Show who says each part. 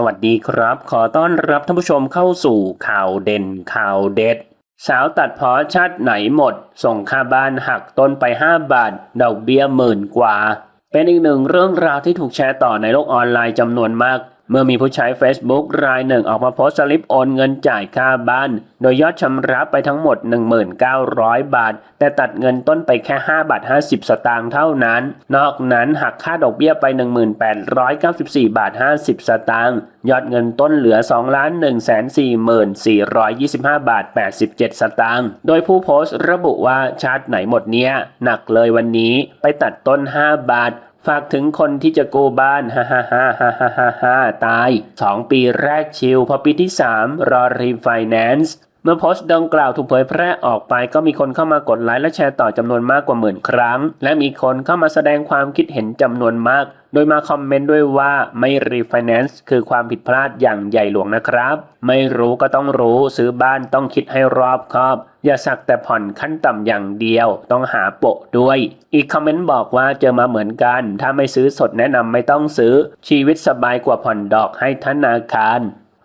Speaker 1: สวัสดีครับ ขอต้อนรับท่านผู้ชมเข้าสู่ข่าวเด่นข่าวเด็ด สาวตัดเพอชาติไหนหมด ส่งค่าบ้านหักต้นไป 5 บาท ดอกเบี้ยหมื่นกว่า เป็นอีกหนึ่งเรื่องราวที่ถูกแชร์ต่อในโลกออนไลน์จำนวนมาก เมื่อมีผู้ใช้ Facebook รายหนึ่งออกมาโพสต์สลิปโอนเงินจ่ายค่าบ้าน โดยยอดชำระไปทั้งหมด 1,900 บาท แต่ตัดเงินต้นไปแค่ 5 บาท 50 สตางค์เท่านั้น นอกนั้นหักค่าดอกเบี้ยไป 1,894 บาท 50 สตางค์ยอดเงินต้นเหลือ 2 1 4 4 2 5 บาท 87 สตางค์ โดยผู้โพสต์ระบุว่าชาร์จไหนหมดเนี้ยหนักเลยวันนี้ไปตัดต้น 5 บาท ฝากถึงคนที่จะกู้บ้านฮ่าฮ่าฮ่าฮ่าฮ่าฮ่าฮ่าตาย 2 ปีแรกชิลพอปีที่ 3 รอรีไฟแนนซ์ เมื่อโพสต์ดังกล่าวถูกเผยแพร่ออกไปก็มีคนเข้ามากดไลค์และแชร์ต่อจำนวนมากกว่าหมื่นครั้ง และมีคนเข้ามาแสดงความคิดเห็นจำนวนมาก โดยมาคอมเมนต์ด้วยว่าไม่รีไฟแนนซ์คือความผิดพลาดอย่างใหญ่หลวงนะครับ ไม่รู้ก็ต้องรู้ซื้อบ้านต้องคิดให้รอบคอบ อย่าสักแต่ผ่อนขั้นต่ำอย่างเดียว ต้องหาโปะด้วย อีกคอมเมนต์บอกว่าเจอมาเหมือนกัน ถ้าไม่ซื้อสดแนะนำไม่ต้องซื้อ ชีวิตสบายกว่าผ่อนดอกให้ธนาคาร